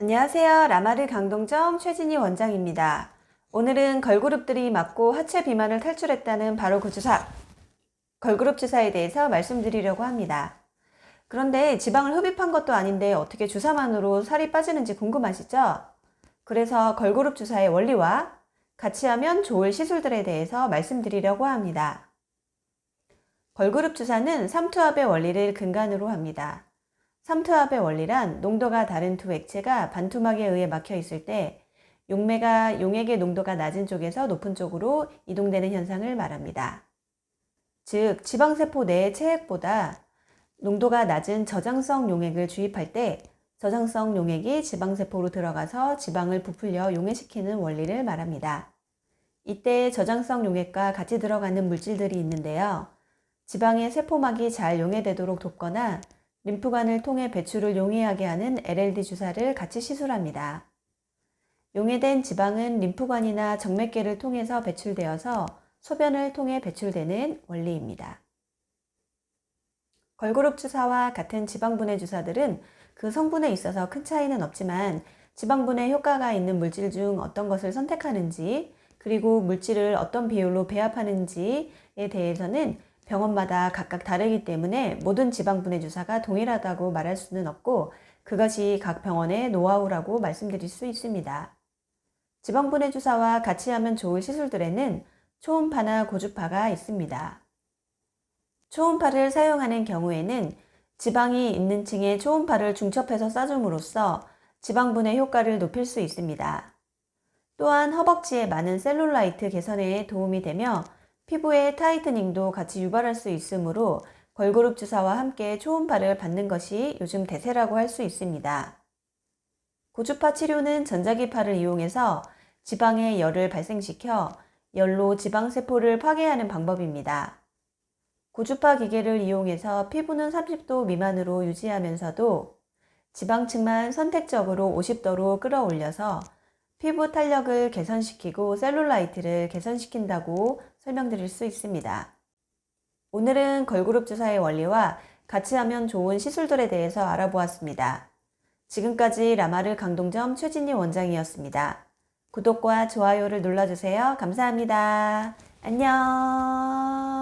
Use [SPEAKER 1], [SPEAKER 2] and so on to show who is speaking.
[SPEAKER 1] 안녕하세요. 라마르 강동점 최진희 원장입니다. 오늘은 걸그룹들이 맞고 하체 비만을 탈출했다는 바로 그 주사, 걸그룹 주사에 대해서 말씀드리려고 합니다. 그런데 지방을 흡입한 것도 아닌데 어떻게 주사만으로 살이 빠지는지 궁금하시죠? 그래서 걸그룹 주사의 원리와 같이 하면 좋을 시술들에 대해서 말씀드리려고 합니다. 걸그룹 주사는 삼투압의 원리를 근간으로 합니다. 삼투압의 원리란 농도가 다른 두 액체가 반투막에 의해 막혀 있을 때 용매가 용액의 농도가 낮은 쪽에서 높은 쪽으로 이동되는 현상을 말합니다. 즉, 지방세포 내의 체액보다 농도가 낮은 저장성 용액을 주입할 때 저장성 용액이 지방세포로 들어가서 지방을 부풀려 용해시키는 원리를 말합니다. 이때 저장성 용액과 같이 들어가는 물질들이 있는데요. 지방의 세포막이 잘 용해되도록 돕거나 림프관을 통해 배출을 용이하게 하는 LLD 주사를 같이 시술합니다. 용해된 지방은 림프관이나 정맥계를 통해서 배출되어서 소변을 통해 배출되는 원리입니다. 걸그룹 주사와 같은 지방분해 주사들은 그 성분에 있어서 큰 차이는 없지만 지방분해 효과가 있는 물질 중 어떤 것을 선택하는지 그리고 물질을 어떤 비율로 배합하는지에 대해서는 병원마다 각각 다르기 때문에 모든 지방분해 주사가 동일하다고 말할 수는 없고 그것이 각 병원의 노하우라고 말씀드릴 수 있습니다. 지방분해 주사와 같이 하면 좋을 시술들에는 초음파나 고주파가 있습니다. 초음파를 사용하는 경우에는 지방이 있는 층에 초음파를 중첩해서 쏴줌으로써 지방분해 효과를 높일 수 있습니다. 또한 허벅지의 많은 셀룰라이트 개선에 도움이 되며 피부의 타이트닝도 같이 유발할 수 있으므로 걸그룹 주사와 함께 초음파를 받는 것이 요즘 대세라고 할 수 있습니다. 고주파 치료는 전자기파를 이용해서 지방에 열을 발생시켜 열로 지방세포를 파괴하는 방법입니다. 고주파 기계를 이용해서 피부는 30도 미만으로 유지하면서도 지방층만 선택적으로 50도로 끌어올려서 피부 탄력을 개선시키고 셀룰라이트를 개선시킨다고 설명드릴 수 있습니다. 오늘은 걸그룹 주사의 원리와 같이 하면 좋은 시술들에 대해서 알아보았습니다. 지금까지 라마르 강동점 최진희 원장이었습니다. 구독과 좋아요를 눌러주세요. 감사합니다. 안녕.